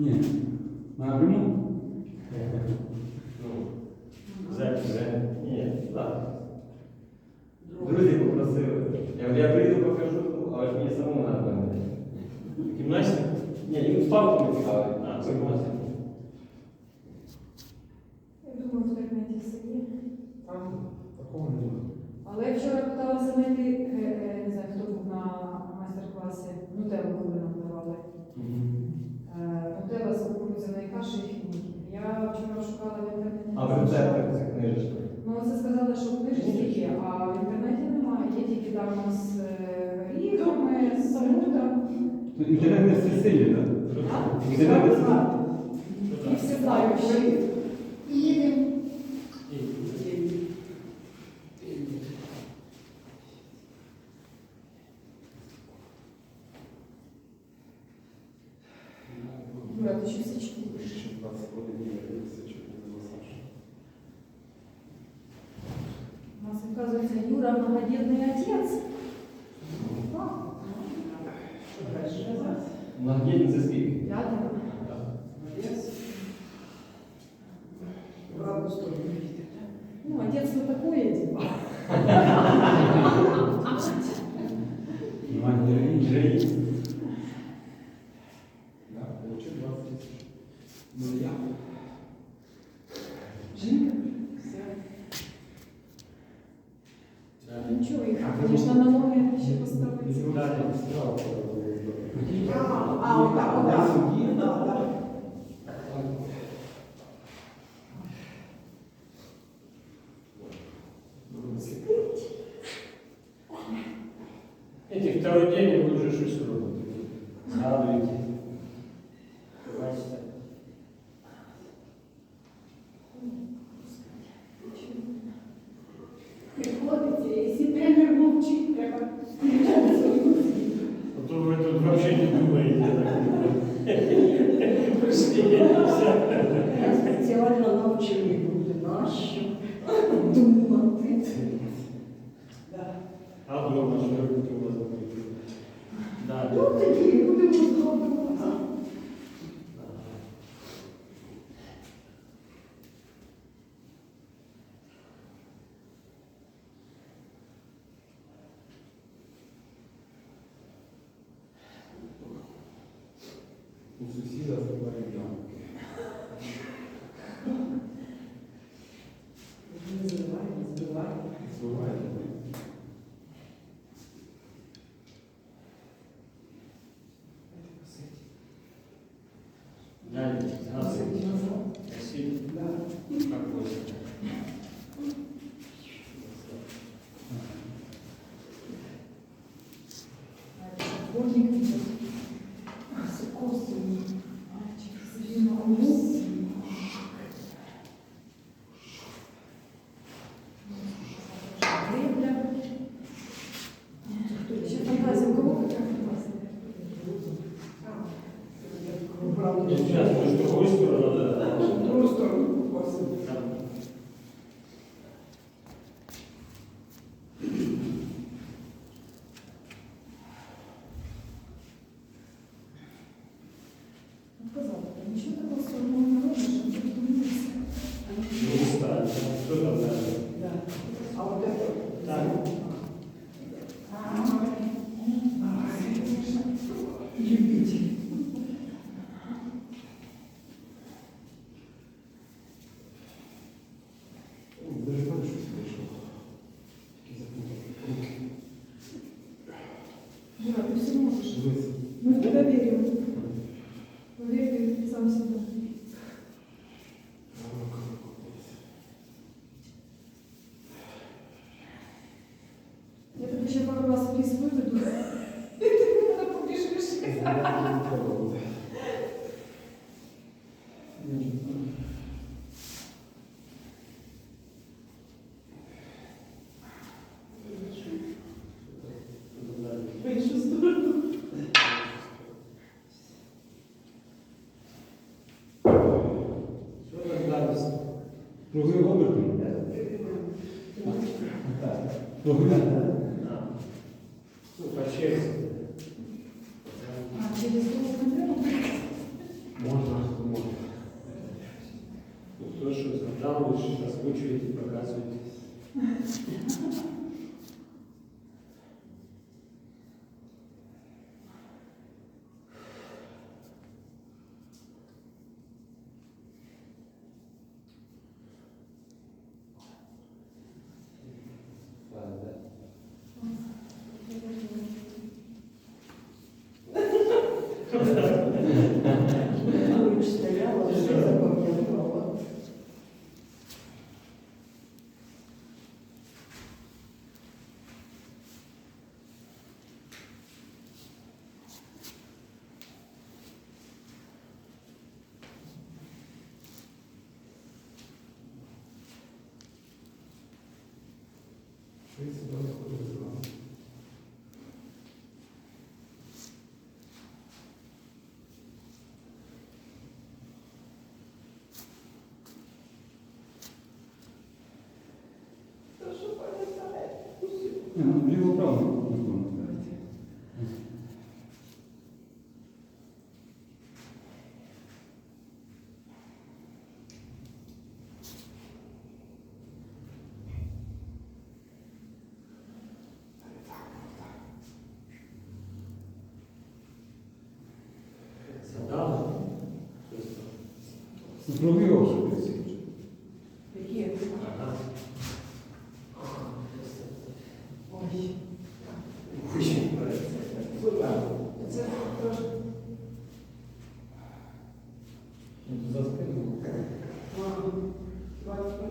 Ні. Напряму? Ну. Ні, так. Друзі попросили. Я прийду покажу, але ж мені самому треба. Гімнастика? Ні, їм спав не цікавий. А, це гімнастика. Я думаю, в інтернеті все є. Там такого немає. Але я вчора питалася знайти, е, е, не знаю, хто був на майстер-класі, нутеллу, коли нам кукурудзяної фігурки. Я вчора шукала в інтернеті. А в рецептах це книжечка. Ну, це сказали, що в книжці є, а в інтернеті немає. Є тільки там з е, горіхами, з салютом. Інтернет не всесильний, так? Інтернет не всесильний. І всі знають. Їдемо. Юра, ти що січку? У нас, оказывается, Юра многодетный отец. Многодітний це скільки? Пятый. Ну, отец ну такое дело. Эти уже день ви вже щось сусіда забрали Круги обертом. Круги. Jesus. Ні, ну вліво право виконує. Зробив. परस्पर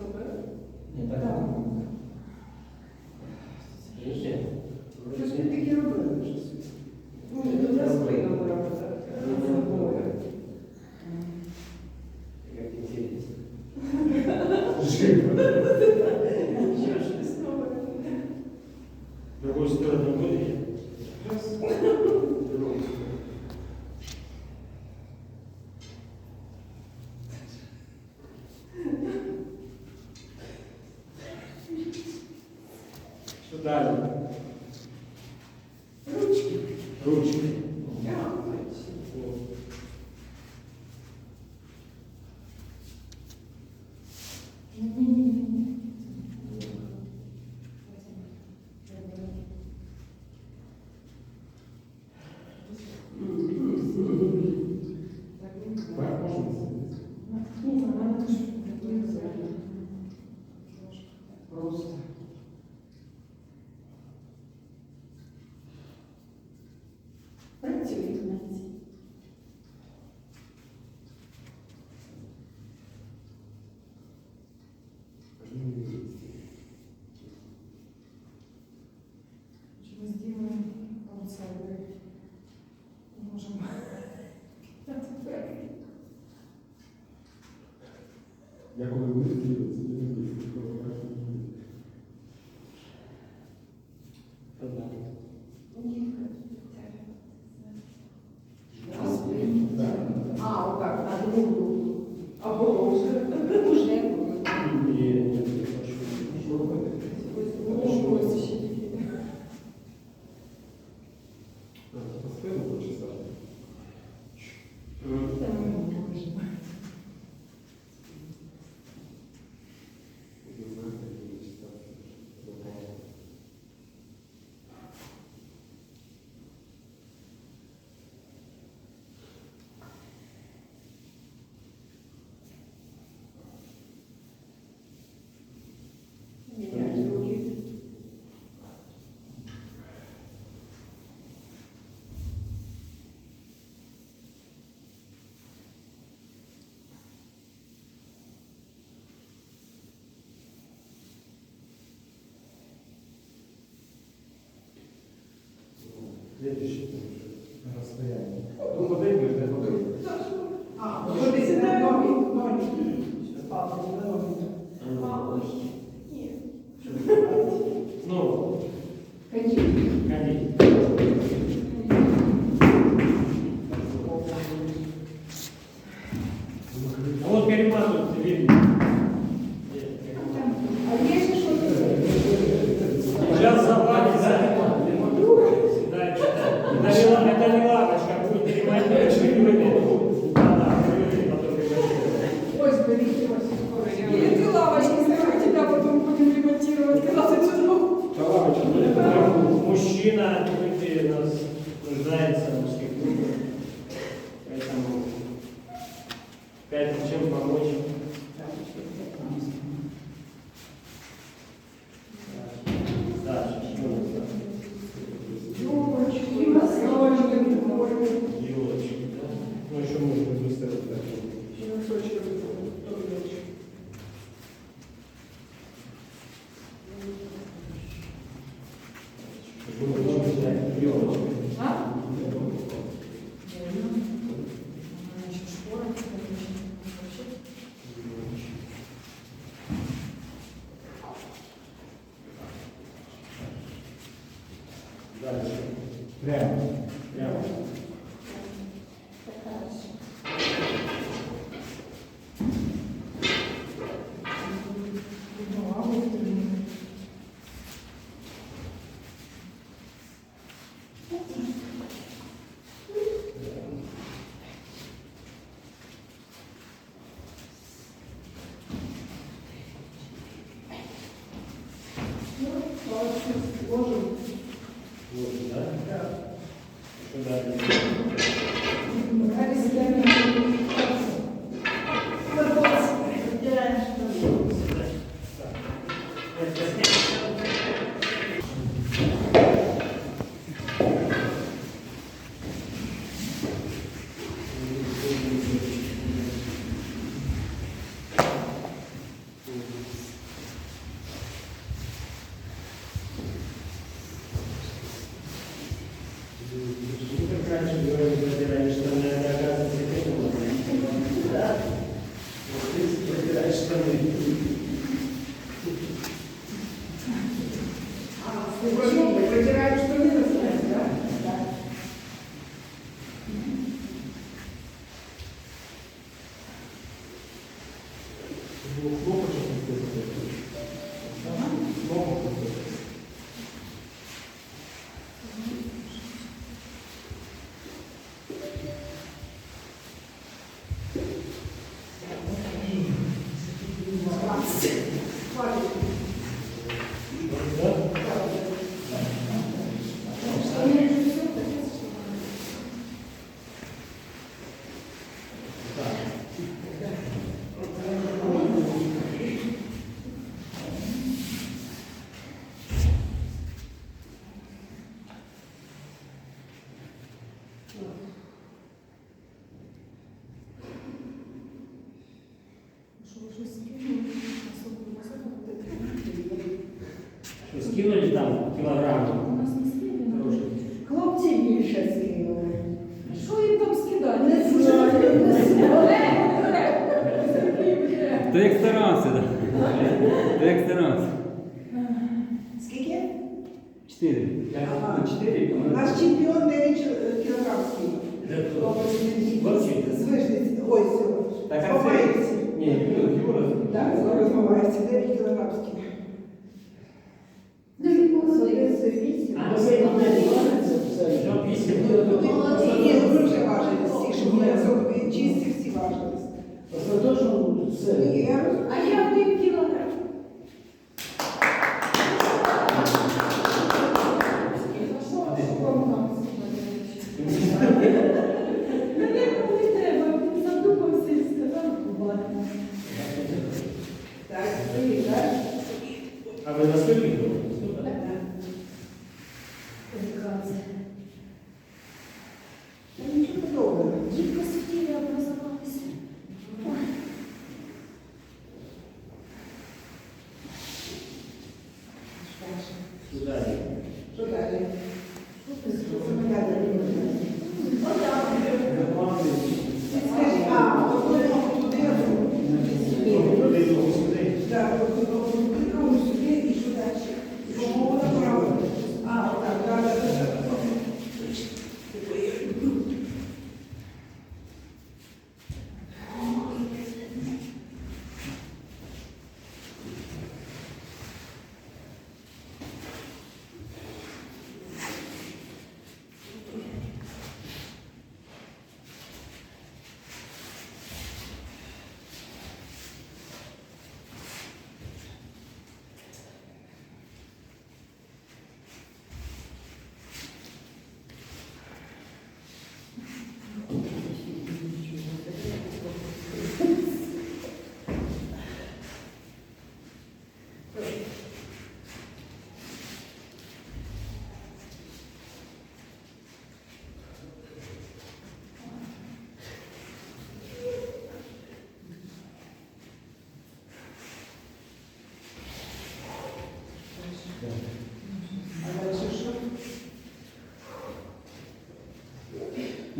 Я коли вирішив, це не Следующий расстояние. Ну, подойдешь, да, подойдешь. Пять чем помочь. скинули там кілограмму. У нас не кілограми. Ну, хлопці більше скинули. Що їм там скидати? Не знаю, не знаю. Ти як старався, так? Ти як старався. Скільки? Чотири. Ага. Чотири. Наш чемпіон 9 е, кілограм скинув. Звижниць. Ой, все. Так, а це... Ні, Юра. Так, Юра змивається. 9 кілограм скинув. Молодець. А це вона це все. Вже після.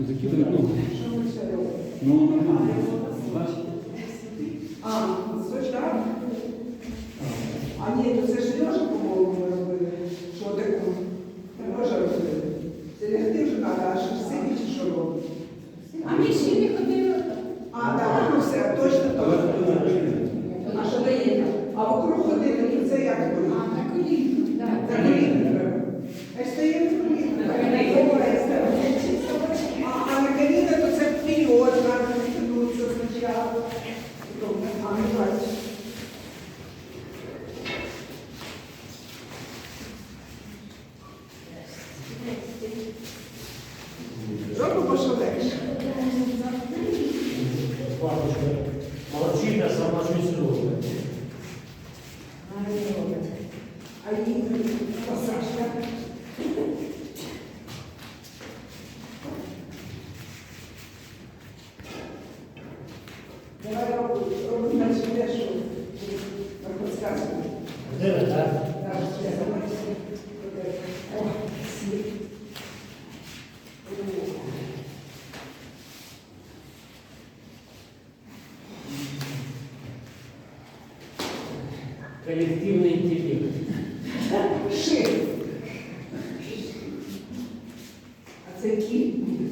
закидывать, ну, ну Папочка, молодчина, сама щось робить. А Isso aqui.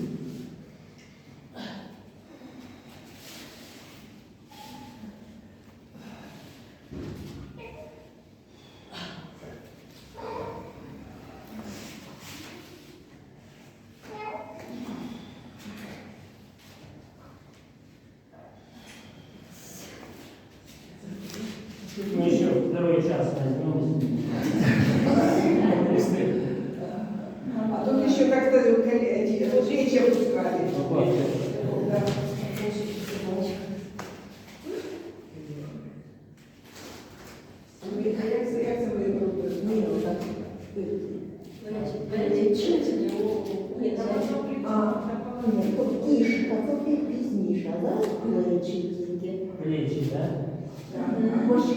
пізніше, а зараз плечі тільки. Плечі, так? Так. Може,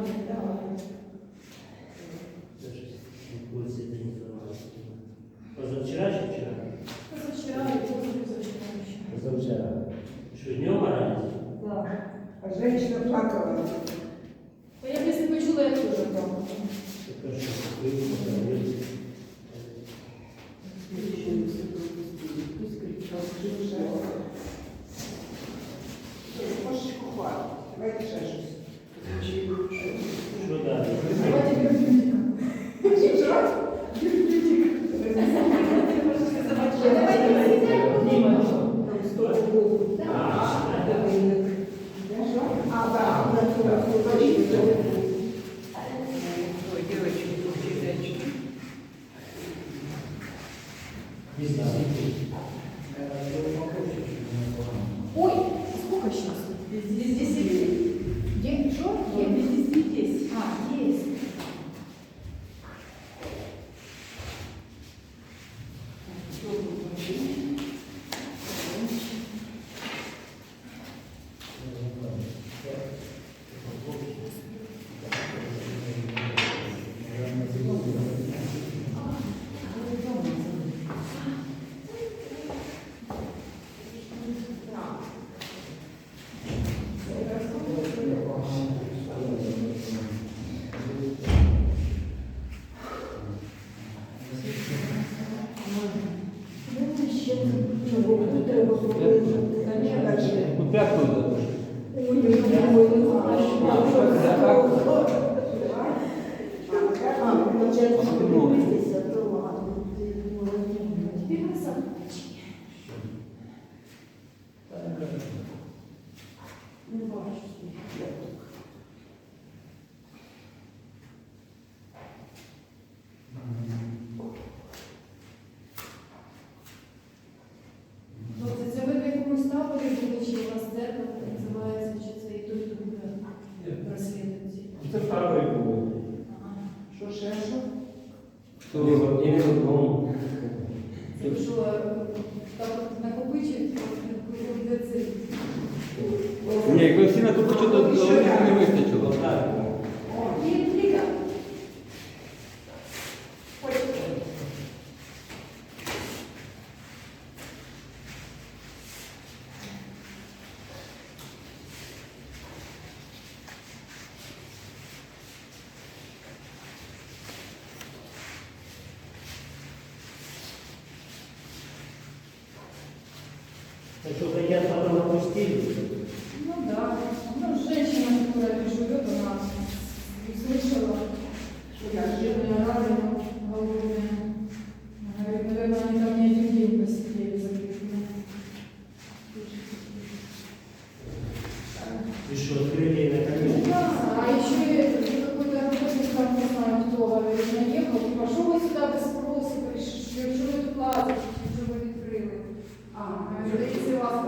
Lord, him